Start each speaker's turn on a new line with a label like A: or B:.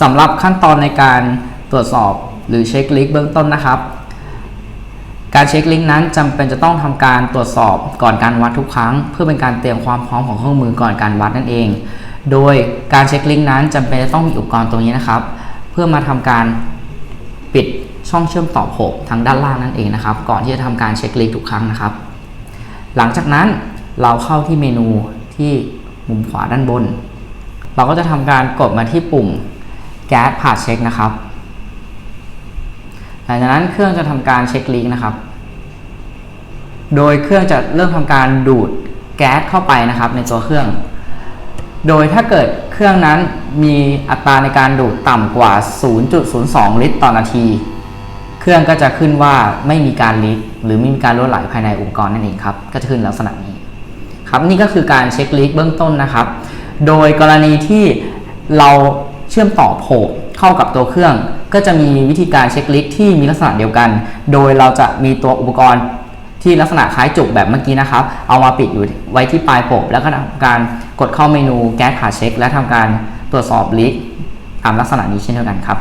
A: สำหรับขั้นตอนในการตรวจสอบหรือเช็คลิกเบื้องต้นนะครับ การเช็คลิงก์นั้นจำเป็นจะต้องทำการตรวจสอบก่อนการวัดทุกครั้ง เพื่อเป็นการเตรียมความพร้อมของเครื่องมือก่อนการวัดนั่นเอง โดยการเช็คลิงก์นั้นจำเป็นจะต้องมีอุปกรณ์ตรงนี้นะครับ เพื่อมาทำการปิดช่องเชื่อมต่อโผล่ทางด้านล่างนั่นเองนะครับ ก่อนที่จะทำการเช็คลิงก์ทุกครั้งนะครับ หลังจากนั้นเราเข้าที่เมนูที่มุมขวาด้านบน เราก็จะทำการกดมาที่ปุ่ม แก๊สผ่าเช็คนะครับหลังจากนั้นเครื่องจะทำการเช็คลีกนะครับ โดยเครื่องจะเริ่มทำการดูดแก๊สเข้าไปนะครับในตัวเครื่อง โดยถ้าเกิดเครื่องนั้นมีอัตราในการดูดต่ำกว่า 0.02 ลิตรต่อนาที เครื่องก็จะขึ้นว่าไม่มีการลีกหรือไม่มีการรั่วไหลภายในอุปกรณ์นั่นเองครับ ก็จะขึ้นลักษณะนี้ครับนี่ก็คือการเช็คลีกเบื้องต้นนะครับ โดยกรณีที่เรา เชื่อมต่อโผล่เข้ากับตัวเครื่อง ก็จะมีวิธีการเช็คลิกที่มีลักษณะเดียวกัน โดยเราจะมีตัวอุปกรณ์ที่ลักษณะคล้ายจุกแบบเมื่อกี้นะครับ เอามาปิดอยู่ไว้ที่ปลายโผล่แล้วก็ทำการกดเข้าเมนูแก๊สผ่าเช็ค และทำการตรวจสอบลิกตามลักษณะนี้เช่นเดียวกันครับ